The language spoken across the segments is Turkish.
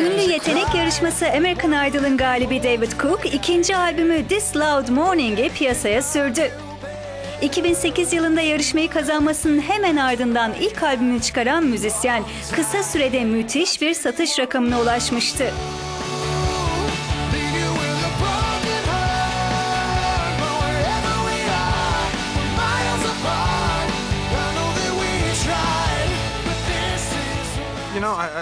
Ünlü yetenek yarışması American Idol'ın galibi David Cook ikinci albümü This Loud Morning'i piyasaya sürdü. 2008 yılında yarışmayı kazanmasının hemen ardından ilk albümünü çıkaran müzisyen kısa sürede müthiş bir satış rakamına ulaşmıştı.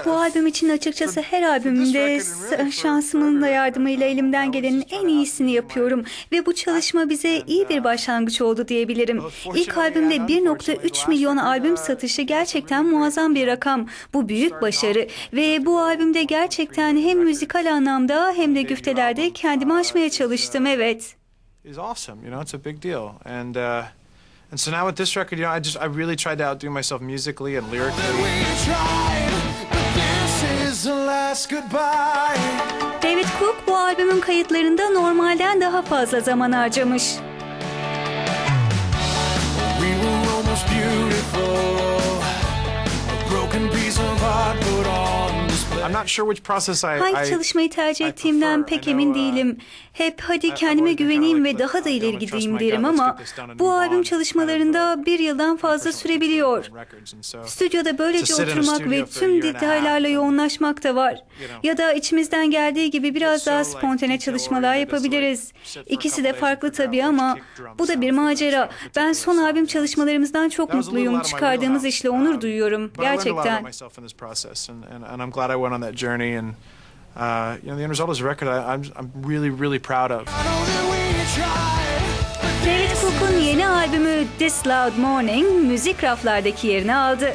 Bu albüm için açıkçası her albümümde s- şansımın da yardımıyla elimden gelenin en iyisini yapıyorum. Ve bu çalışma bize iyi bir başlangıç oldu diyebilirim. İlk albümde 1.3 milyon albüm satışı gerçekten muazzam bir rakam. Bu büyük başarı. Ve bu albümde gerçekten hem müzikal anlamda hem de güftelerde kendimi aşmaya çalıştım evet. is awesome. You know, it's a big deal. And uh, and so now with this record, you know, I just I really tried to outdo myself musically and lyrically. David Cook bu albümün kayıtlarında normalden daha fazla zaman harcamış. We were almost beautiful. A broken piece of art put on display. I'm not sure which process I. Hangi I çalışmayı tercih I ettiğimden pek emin uh, değilim. Hep hadi kendime güveneyim ve daha da "I'm ileri gideyim derim ama bu albüm on." çalışmalarında bir yıldan fazla sürebiliyor. Stüdyoda böylece oturmak ve tüm detaylarla yoğunlaşmak da var. Ya da içimizden geldiği gibi biraz daha spontane çalışmalar yapabiliriz. İkisi de farklı tabii ama bu da bir macera. Ben son albüm çalışmalarımızdan çok mutluyum. Çıkardığımız işle onur Um, duyuyorum. Gerçekten. About myself in this process, and, and, and I'm glad I went on that journey. And uh, you know, the end result is a record I, I'm I'm really really proud of. I know that we tried, but David Cook'un yeni albümü This Loud Morning müzik raflardaki yerini aldı.